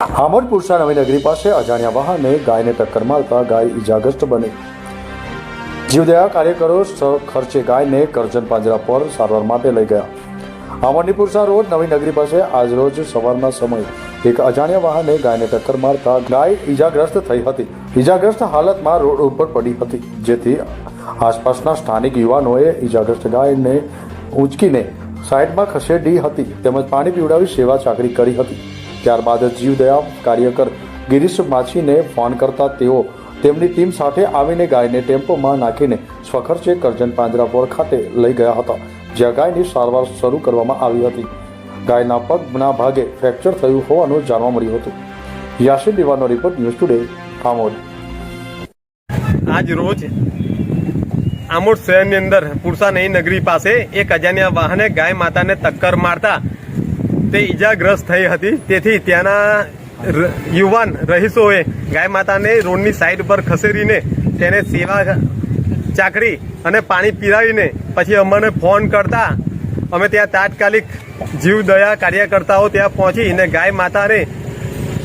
આમોદ પુરસા નવીનગરી પાસે અજાણ્યા વાહને ગાયને ટક્કર મારતા ગાય ઈજાગ્રસ્ત બની. જીવદયા કાર્યકરો ખર્ચે ગાયને કરજણ પાંજરા પર સારવાર માટે લઈ ગયા. આમોદની પુરસા રોડ નવીનગરી પાસે આજરોજ સવારના સમયે એક અજાણ્યા વાહને ગાયને ટક્કર મારતા ગાય ઈજાગ્રસ્ત થઈ હતી. ઈજાગ્રસ્ત હાલતમાં રોડ ઉપર પડી હતી, જેથી આસપાસના સ્થાનિક યુવાનોએ ઈજાગ્રસ્ત ગાયને ઊંચકીને સાઈડમાં ખસેડી હતી, તેમજ પાણી પીવડાવી સેવા ચાકરી કરી હતી. ત્યારબાદ જીવદયા કાર્યકર ગિરીશ માછીને ફોન કરતા તેઓ તેમની ટીમ સાથે આવીને ગાયને ટેમ્પોમાં નાખીને સ્વખર્ચે કરજણ પાંજરાપોળ ખાતે લઈ ગયા હતા, જ્યાં ગાયની સારવાર શરૂ કરવામાં આવી હતી. ગાયના પગના ભાગે ફ્રેક્ચર થયું હોવાનું જાણવા મળ્યું હતું. યાસી દિવાનો રિપોર્ટ ન્યૂઝ ટુડે, આમોદ. આજ રોજ આમોદ શહેરની અંદર પુરસા નઈ નગરી પાસે એક અજાણ્યા વાહને ગાય માતાને ટક્કર મારતા તે ઈજાગ્રસ્ત થઈ હતી. તેથી ત્યાંના યુવાન રહીશોએ ગાય માતાને રોડની સાઈડ પર ખસેડીને તેને સેવા ચાકરી અને પાણી પીરાવીને પછી અમને ફોન કરતા અમે ત્યાં તાત્કાલિક જીવદયા કાર્યકર્તાઓ ત્યાં પહોંચીને ગાય માતાને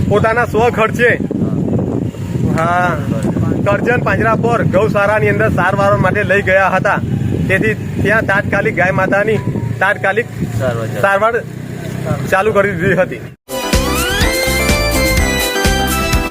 પોતાના સ્વ ખર્ચે હા કરજણ પાંજરાપોર ગૌશાળાની અંદર સારવાર માટે લઈ ગયા હતા. તેથી ત્યાં તાત્કાલિક ગાય માતાની તાત્કાલિક સારવાર ચાલુ કરી દીધી હતી.